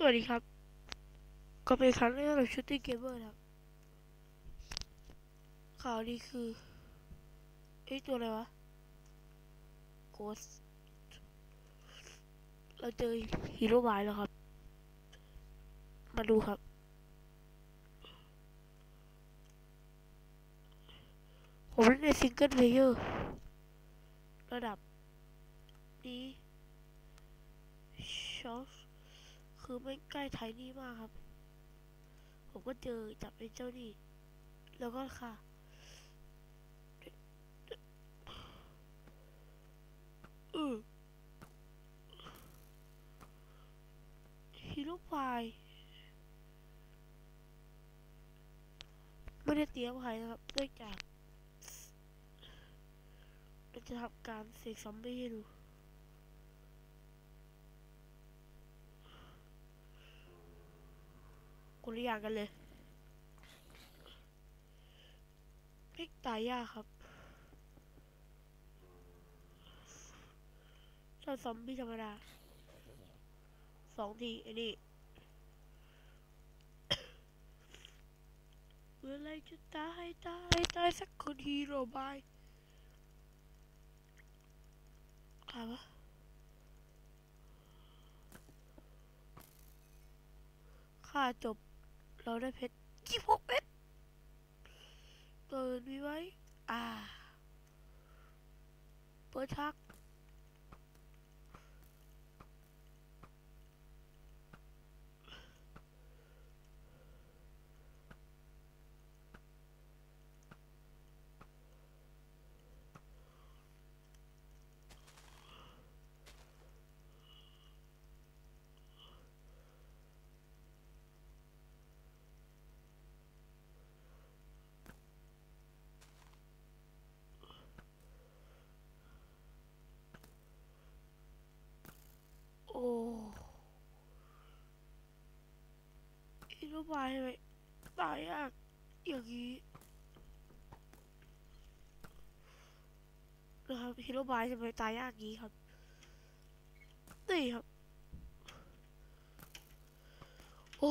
สวัสดีครับ ก็เป็นครั้งแรกของชูตติ้งเกมเมอร์ครับ ข่าวดีคือเอ้ตัวอะไรวะโกสเราเจอฮีโร่บายแล้วครับ มาดูครับ ผมเล่นในซิงเกิลเพลเยอร์ ระดับนี้ชอส คือไม่ใกล้ไทยนี่มากครับ ผมก็เจอจับไอ้เจ้านี่ แล้วก็ค่ะ อือฮีโร่พายไม่ได้เตรียมใครนะครับเนื่องจากเราจะทำการเสกซอมบี้ให้ดู คนละอย่างกันเลยพริกตายยากครับถ้าซอมบี้ธรรมดาสองทีไอ้นี่ เมื่อไรจะตายตายตายสักคนฮีโร่บายใครวะค่าจบ เราได้เพชรยี่หกเพชรเปิดมีไว้ อ่า เปิดชัก โอ้ อินโนบายทำไมตายยากอย่างนี้นะครับฮีโร่บายทำไมตายยากงี้ครับนี่ครับ โอ้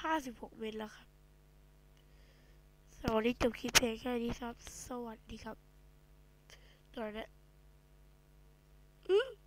ห้าสิบหกเมตรแล้วครับสำหรับวันนี้จบคลิปเพลงแค่นี้ครับ สวัสดีครับตอนนี้อื้อ